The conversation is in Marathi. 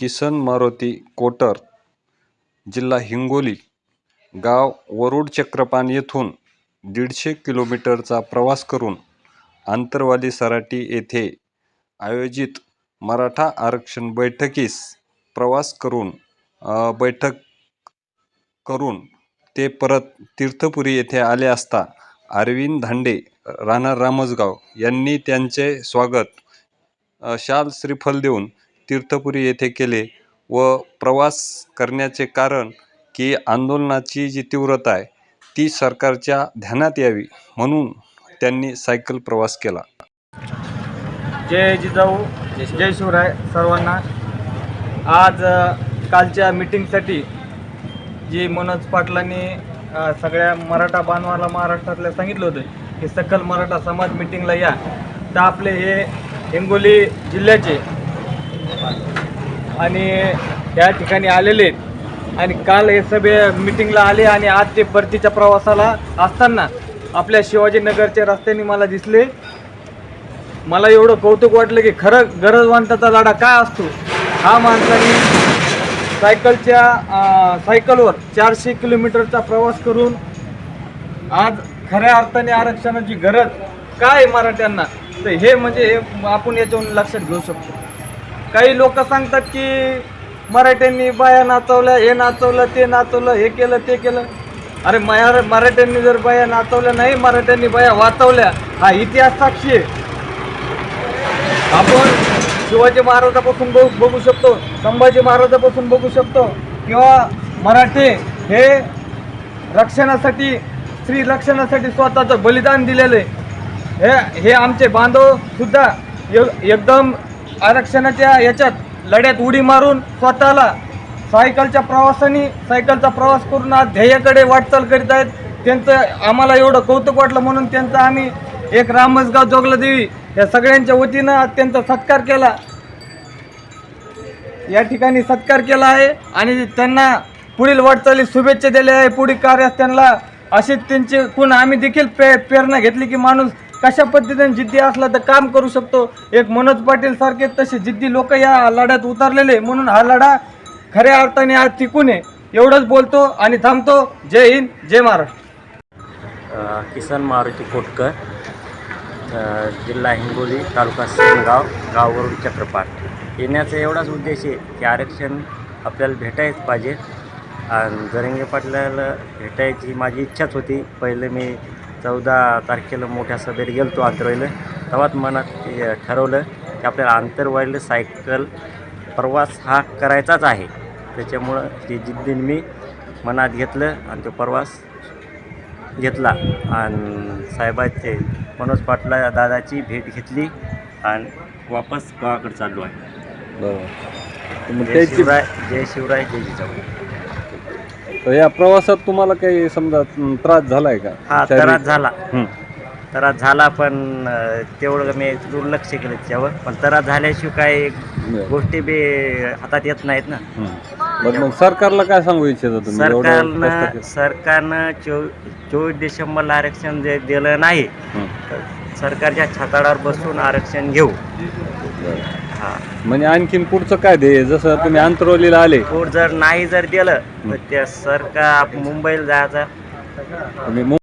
किसन मारुती कोटर जिल्हा हिंगोली गाव वरुड चक्रपान येथून दीडशे किलोमीटरचा प्रवास करून आंतरवाली सराटी येथे आयोजित मराठा आरक्षण बैठकीस प्रवास करून बैठक करून ते परत तीर्थपुरी येथे आले असता अरविंद धांडे राहणार रामसगाव यांनी त्यांचे स्वागत शाल श्रीफल देऊन तीर्थपुरी येथे केले व प्रवास करण्याचे कारण की आंदोलनाची जी तीव्रता आहे ती सरकारच्या ध्यानात यावी म्हणून त्यांनी सायकल प्रवास केला. जय जिजाऊ जय शिवराय सर्वांना. आज कालच्या मीटिंगसाठी जी मनोज पाटलांनी सगळ्या मराठा बांधवाला महाराष्ट्रातल्या सांगितलं होतं की सकल मराठा समाज मीटिंगला या. तर आपले हे हिंगोली जिल्ह्याचे आणि या ठिकाणी आलेले आहेत. आणि काल हे सभे मीटिंगला आले आणि आज ते परतीच्या प्रवासाला असताना आपल्या शिवाजीनगरच्या रस्त्याने मला दिसले. मला एवढं कौतुक वाटलं की खरं गरजवंताचा लढा काय असतो? हा माणसाने सायकलच्या सायकलवर चारशे किलोमीटरचा प्रवास करून आज खऱ्या अर्थाने आरक्षणाची गरज काय आहे मराठ्यांना? तर हे म्हणजे हे आपण याच्यावरून लक्षात घेऊ शकतो. काही लोक सांगतात की मराठ्यांनी बाया नाचवल्या हे नाचवलं ते नाचवलं हे केलं ते केलं. अरे मया मराठ्यांनी जर बाया नाचवल्या नाही मराठ्यांनी बाया वाचवल्या. हा इतिहास साक्षी आहे. आपण शिवाजी महाराजापासून बघू बघू शकतो संभाजी महाराजापासून बघू शकतो किंवा मराठे हे रक्षणासाठी स्त्री रक्षणासाठी स्वतःचं बलिदान दिलेलं आहे. हे हे आमचे बांधव सुद्धा य- एकदम आरक्षणाच्या याच्यात लढ्यात उडी मारून स्वतःला सायकलच्या प्रवासाने सायकलचा प्रवास करून आज ध्येयाकडे वाटचाल करीत आहेत. त्यांचं आम्हाला एवढं कौतुक वाटलं म्हणून त्यांचं आम्ही एक रामसगाव जोगला देवी या सगळ्यांच्या वतीनं आज त्यांचा सत्कार केला. या ठिकाणी सत्कार केला आहे आणि त्यांना पुढील वाटचाली शुभेच्छा दिल्या आहे. पुढील कार्यास त्यांना अशीच त्यांचे कुण आम्ही देखील पे प्रेरणा घेतली की माणूस कशा पद्धतीने जिद्दी असला तर काम करू शकतो. एक मनोज पाटील सारखे तसे जिद्दी लोक या लढ्यात उतरलेले म्हणून हा लढा खऱ्या अर्थाने आज टिकून आहे. एवढंच बोलतो आणि थांबतो. जय हिंद जय महाराष्ट्र. किसन मारुती कोटकर जिल्हा हिंगोली तालुका सेनगाव गाववरून चक्रपाठ येण्याचा एवढाच उद्देश आहे की आरक्षण आपल्याला भेटायच पाहिजे. आणि जरंगे पाटलाला भेटायची माझी इच्छाच होती. पहिले मी चौदा तारखेला मोठ्या सभेत गेलो तो आंतरवाईला. तेव्हाच मनात ठरवलं की आपल्याला आंतरवाईला सायकल प्रवास हा करायचाच आहे. त्याच्यामुळं ते जिद्दीने मी मनात घेतलं आणि तो प्रवास घेतला. आणि साहेबाचे मनोज पाटला दादाची भेट घेतली आणि वापस गावाकडे चाललो आहे. बरोबर जय शिवराय जय शिवराय जय जिजाऊ. तर या प्रवासात तुम्हाला काही समजा त्रास झालाय का हा? त्रास झाला हं. त्रास झाला पण अं, तेवढं मी दुर्लक्ष केलं त्याच्यावर पण त्रास झाल्याशिवाय बरं. गोष्टी बी हातात येत नाहीत ना हं. बरं मग सरकारला काय सांगू इच्छिता तुम्ही एवढं सरकारनं केलं. सरकारनं चो चोवीस डिसेंबरला आरक्षण जे दिलं नाही हं. तर सरकारच्या छताडावर बसून आरक्षण घेऊ बरं. हा. म्हणजे आणखीन पुढचं काय ध्येय? जसं तुम्ही आंतरवलीला आले. कोर्ट जर नाही जर दिलं तर त्या सरकार मुंबईला जायचा. तुम्ही